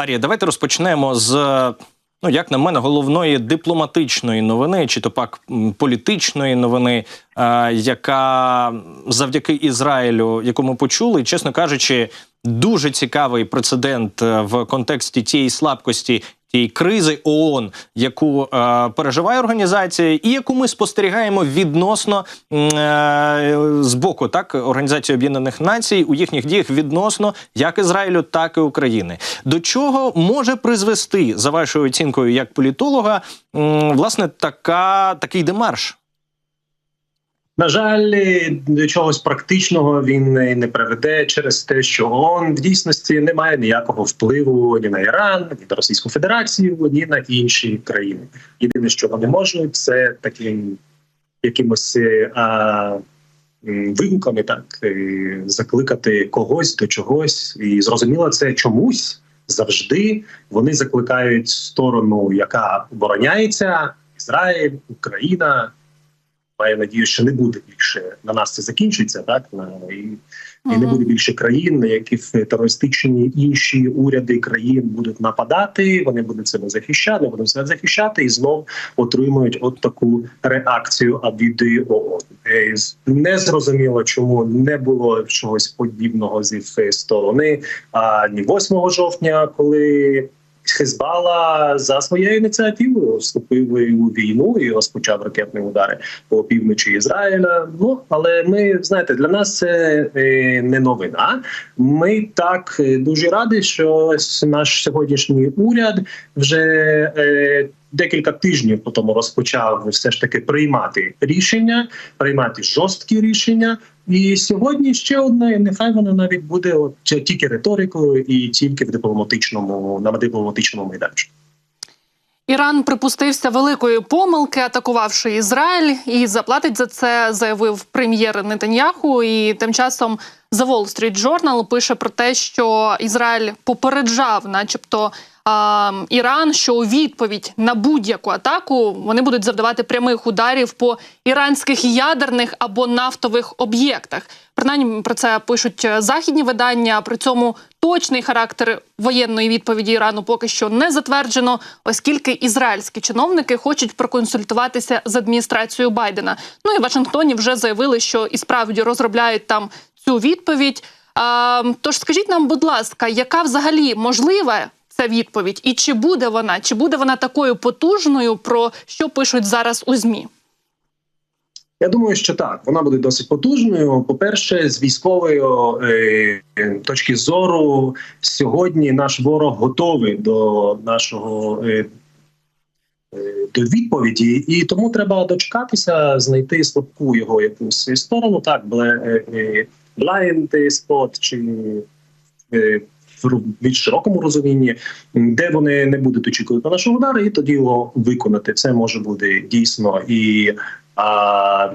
Арія, давайте розпочнемо з. Ну, як на мене, головної дипломатичної новини, чи то пак політичної новини, е, яка завдяки Ізраїлю, яку ми почули, чесно кажучи, дуже цікавий прецедент е, в контексті тієї слабкості, тієї кризи ООН, яку е, переживає організація, і яку ми спостерігаємо відносно е, з боку так Організації Об'єднаних Націй у їхніх діях відносно як Ізраїлю, так і України. До чого може призвести за вашою оцінкою як політолога, е, власне, така такий демарш? На жаль, до чогось практичного він не приведе через те, що ООН в дійсності не має ніякого впливу ні на Іран, ні на Російську Федерацію, ні на інші країни. Єдине, що вони можуть, це таким якимось а, вигуками, так е, закликати когось до чогось, і зрозуміло, це чомусь завжди вони закликають сторону, яка обороняється Ізраїль, Україна маю надію, що не буде більше на нас це закінчиться, так на і, і не буде більше країн, на яких терористичні інші уряди країн будуть нападати. Вони будуть себе захищати, будуть себе захищати і знов отримують от таку реакцію від ООН. Е, Не зрозуміло, чому не було чогось подібного зі сторони. А ні 8 жовтня, коли Хезбала за своєю ініціативою вступив у війну і розпочав ракетні удари по півночі Ізраїля. Ну але ми знаєте, для нас це е, не новина. Ми так е, дуже раді, що наш сьогоднішній уряд вже е, декілька тижнів по тому розпочав все ж таки приймати рішення, приймати жорсткі рішення. І сьогодні ще одне, нехай воно навіть буде от тільки риторикою і тільки в дипломатичному на дипломатичному майданчику. Іран припустився великої помилки, атакувавши Ізраїль, і заплатить за це, заявив прем'єр Нетаньяху. І тим часом The Wall Street Journal пише про те, що Ізраїль попереджав, начебто. Іран, що у відповідь на будь-яку атаку вони будуть завдавати прямих ударів по іранських ядерних або нафтових об'єктах. Принаймні про це пишуть е, західні видання. При цьому точний характер воєнної відповіді Ірану поки що не затверджено, оскільки ізраїльські чиновники хочуть проконсультуватися з адміністрацією Байдена. Ну і в Вашингтоні вже заявили, що і справді розробляють там цю відповідь. Тож скажіть нам, будь ласка, яка взагалі можлива ця відповідь, і чи буде вона, чи буде вона такою потужною, про що пишуть зараз у змі? Я думаю, що так вона буде досить потужною. По перше, з військової е, точки зору, сьогодні наш ворог готовий до нашого. Е, е, до відповіді, і тому треба дочекатися, знайти слабку його якусь сторону, так бле- е, blind спот чи е, в більш широкому розумінні, де вони не будуть очікувати на нашого удари, і тоді його виконати. Це може бути дійсно і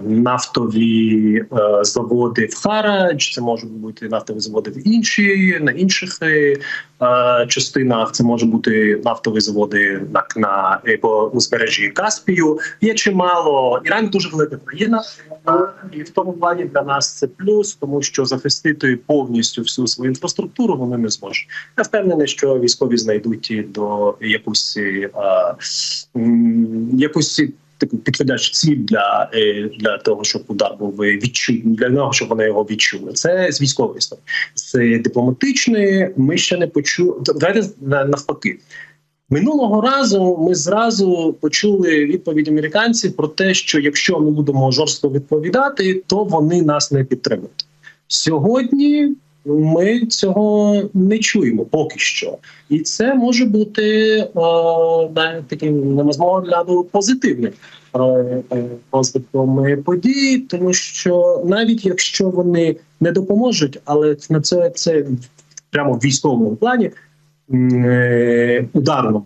нафтові е, заводи в Харадж, це можуть бути нафтові заводи в інші на інших е, е, частинах. Це може бути нафтові заводи на, на узбережжі Каспію. Є чимало. Іран дуже велика країна, і в тому плані для нас це плюс, тому що захистити повністю всю свою інфраструктуру вони не зможуть. Я впевнений, що військові знайдуть до якусь якусь таку підходящу ціль для, е, для того, щоб удар був відчутний, для того, щоб вони його відчули. Це з військової сторони. З дипломатичної ми ще не почули. Давайте навпаки. Минулого разу ми зразу почули відповідь американців про те, що якщо ми будемо жорстко відповідати, то вони нас не підтримують. Сьогодні ми цього не чуємо поки що, і це може бути е, таким, на мого погляду, позитивним е, е, розвитком е, подій, тому що навіть якщо вони не допоможуть, але на це це прямо в військовому плані е, ударно.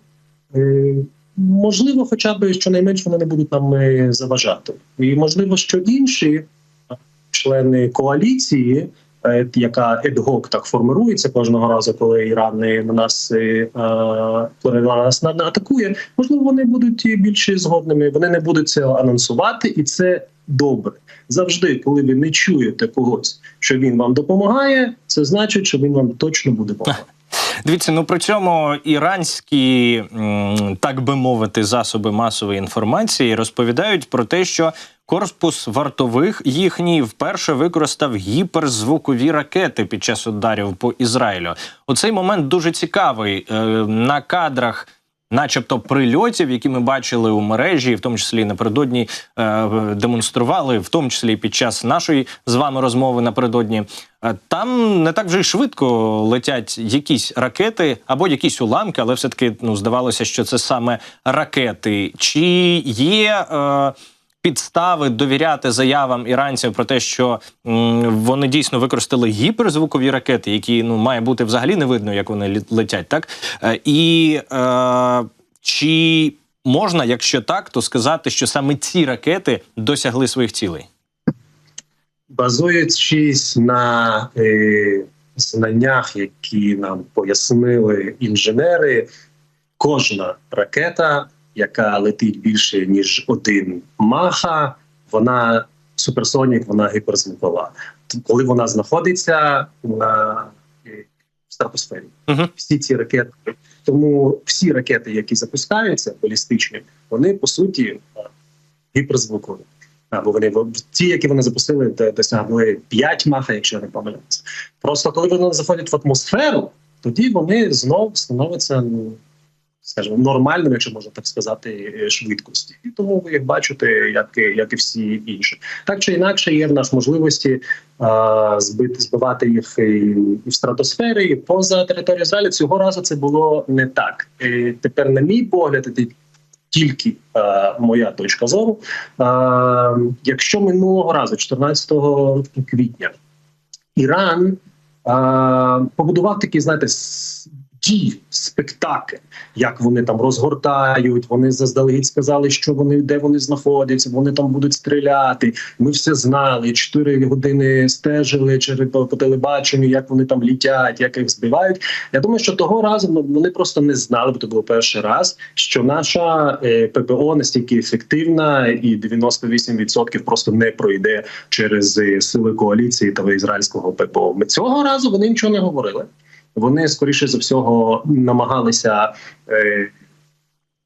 Е, Можливо, хоча б щонайменш вони не будуть нам е, заважати, і можливо, що інші члени коаліції, яка едгок так формирується кожного разу, коли Іран е, на нас е, е, на нас на- на- атакує, можливо, вони будуть більш згодними. Вони не будуть це анонсувати, і це добре. Завжди, коли ви не чуєте когось, що він вам допомагає, це значить, що він вам точно буде допомагати. Дивіться, ну при цьому іранські, так би мовити, засоби масової інформації розповідають про те, що корпус вартових їхній вперше використав гіперзвукові ракети під час ударів по Ізраїлю. Оцей момент дуже цікавий Е, на кадрах. Начебто прильотів, які ми бачили у мережі, в тому числі напередодні е, демонстрували, в тому числі під час нашої з вами розмови напередодні. Е, Там не так вже й швидко летять якісь ракети або якісь уламки, але все-таки ну, здавалося, що це саме ракети. Чи є підстави довіряти заявам іранців про те, що вони дійсно використали гіперзвукові ракети, які ну має бути взагалі не видно, як вони летять, так Е, і е, чи можна, якщо так, то сказати, що саме ці ракети досягли своїх цілей? базуючись на е, знаннях, які нам пояснили інженери, кожна ракета, яка летить більше ніж один маха, вона суперсонік, вона гіперзвукова. Коли вона знаходиться на в стратосфері, Угу. всі ці ракети. Тому всі ракети, які запускаються, балістичні, вони по суті е, гіперзвукові. Або вони ті, які вони запустили, де досягли 5 маха, якщо я не помиляюся. Просто коли вони заходять в атмосферу, тоді вони знов становляться, ну, скажімо, нормальними, якщо можна так сказати, е, швидкості. І тому ви їх бачите, як, і- як і всі інші. Так чи інакше, є в нас можливості а, збити, збивати їх і, і в стратосфері, і поза територією Ізраїлю. Цього разу це було не так. І тепер, на мій погляд, тільки е, моя точка зору. Е, якщо минулого разу, 14 квітня, Іран е, побудував такий, знаєте, дій, спектакль, як вони там розгортають. Вони заздалегідь сказали, що вони де вони знаходяться. Вони там будуть стріляти. Ми все знали. Чотири години стежили через по, телебаченню, як вони там літять, як їх збивають. Я думаю, що того разу ну, вони просто не знали, бо це був перший раз, що наша е, ППО настільки ефективна, і 98% просто не пройде через е, сили коаліції та ізраїльського ППО. Ми цього разу вони нічого не говорили. Вони скоріше за всього намагалися е,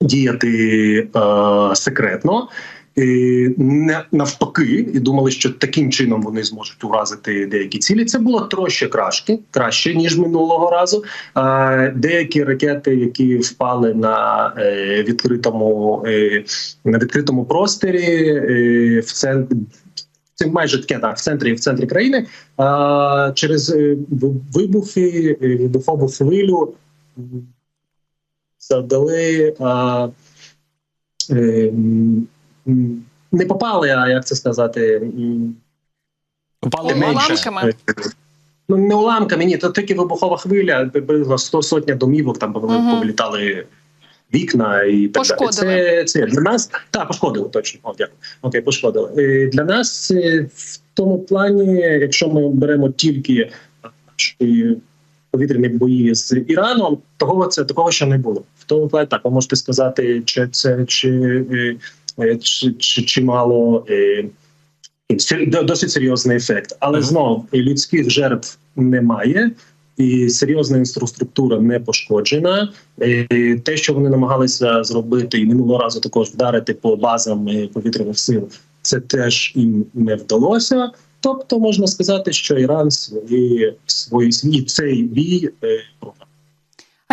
діяти е, секретно. І не навпаки, і думали, що таким чином вони зможуть уразити деякі цілі. Це було трошки краще, краще ніж минулого разу. Е, деякі ракети, які впали на е, відкритому е, на відкритому просторі, в центрі. Це майже таке так, в центрі в центрі країни а, через е, вибухи, е, вибухову хвилю завдали а, е, не попали, а як це сказати? м, Упали Уламками? менше. Ну, не уламками, ні, то тільки вибухова хвиля, приблизно 100 сотня домівок, там повили- Мгм. Вікна і так далі. Це, це для нас так, пошкодили точно. О, дякую. Окей, пошкодили. Е, Для нас е, в тому плані, якщо ми беремо тільки наші повітряні бої з Іраном, того це такого ще не було. В тому плані так, ви можете сказати, чи це чи, е, е, чи, чи, чимало. е, досить серйозний ефект, але знов людських жертв немає, і серйозна інфраструктура не пошкоджена. І те, що вони намагалися зробити, і минулого разу також вдарити по базам е, повітряних сил, це теж їм не вдалося. Тобто можна сказати, що Іран свої свої свій цей бій е, програв.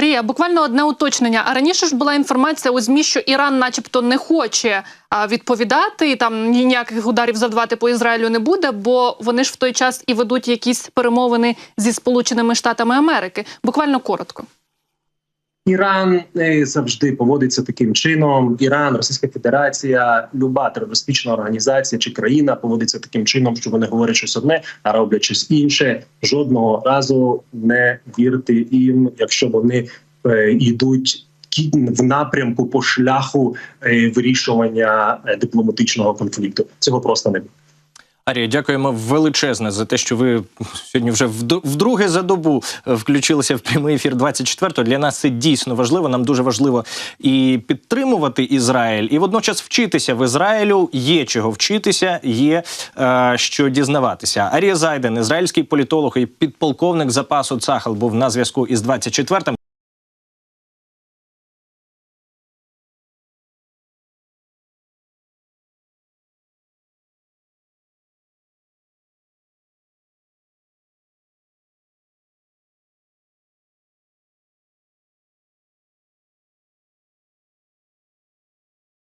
Арія, буквально одне уточнення. А раніше ж була інформація у змі, що Іран, начебто, не хоче відповідати і там ніяких ударів завдавати по Ізраїлю не буде, бо вони ж в той час і ведуть якісь перемовини зі Сполученими Штатами Америки. Буквально коротко. Іран е, завжди поводиться таким чином. Іран, Російська Федерація, люба терористична організація чи країна поводиться таким чином, що вони говорять щось одне, а роблять щось інше. Жодного разу не вірте їм, якщо вони е, йдуть в напрямку по шляху е, вирішування дипломатичного конфлікту. Цього просто не буде. Арія, дякуємо величезне за те, що ви сьогодні вже вд- вдруге за добу е, включилися в прямий ефір 24-го. Для нас це дійсно важливо. Нам дуже важливо і підтримувати Ізраїль, і водночас вчитися в Ізраїлю. Є чого вчитися, є е, що дізнаватися. Арія Зайден, ізраїльський політолог і підполковник запасу Цахал, був на зв'язку із 24-м.